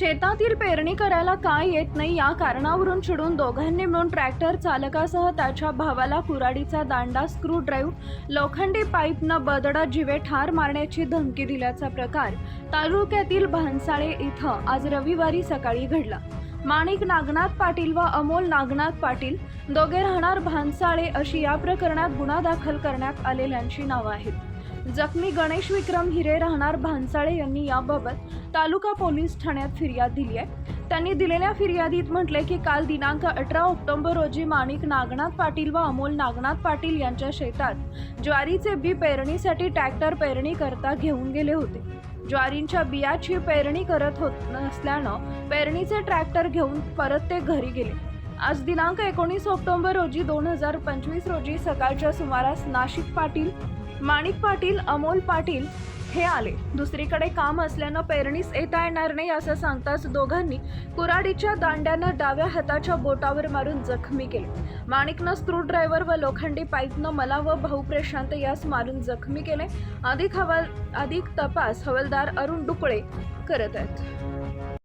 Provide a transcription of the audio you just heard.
शेतातील पेरणी करायला काय येत नाही या कारणावरून चिडून दोघांनी मिळून ट्रॅक्टर चालकासह त्याच्या भावाला कुराडीचा दांडा स्क्रू ड्राईव्ह लोखंडी पाईपनं बदडा जिवे ठार मारण्याची धमकी दिल्याचा प्रकार तालुक्यातील भानसाळे इथं आज रविवारी सकाळी घडला. माणिक नागनाथ पाटील व अमोल नागनाथ पाटील दोघे राहणार भानसाळे अशी या प्रकरणात गुन्हा दाखल करण्यात आलेल्यांची नावं आहेत. जखमी गणेश विक्रम हिरे राहणार भानसाळे यांनी याबाबत तालुका पोलीस ठाण्यात फिर्याद दिली आहे. त्यांनी दिलेल्या फिर्यादीत म्हटले की काल दिनांक अठरा ऑक्टोबर रोजी माणिक नागनाथ पाटील व अमोल नागनाथ पाटील यांच्या शेतात ज्वारीचे बी पेरणीसाठी ट्रॅक्टर पेरणी करता घेऊन गेले होते. ज्वारींच्या बियाची पेरणी करत होत नसल्यानं पेरणीचे ट्रॅक्टर घेऊन परत ते घरी गेले. आज दिनांक एकोणीस ऑक्टोबर रोजी दोन हजार पंचवीस रोजी सकाळच्या सुमारास नाशिक पाटील माणिक पाटील अमोल पाटील हे आले. दुसरीकडे काम असल्यानं पेरणीस येता येणार नाही असं सांगताच दोघांनी कुराडीच्या दांड्यानं डाव्या हाताच्या बोटावर मारून जखमी केले. माणिकनं स्क्रूड्रायव्हर व लोखंडी पाईपनं मला व भाऊ प्रशांत यास मारून जखमी केले. अधिक हवाल अधिक तपास हवालदार अरुण डुकळे करत आहेत.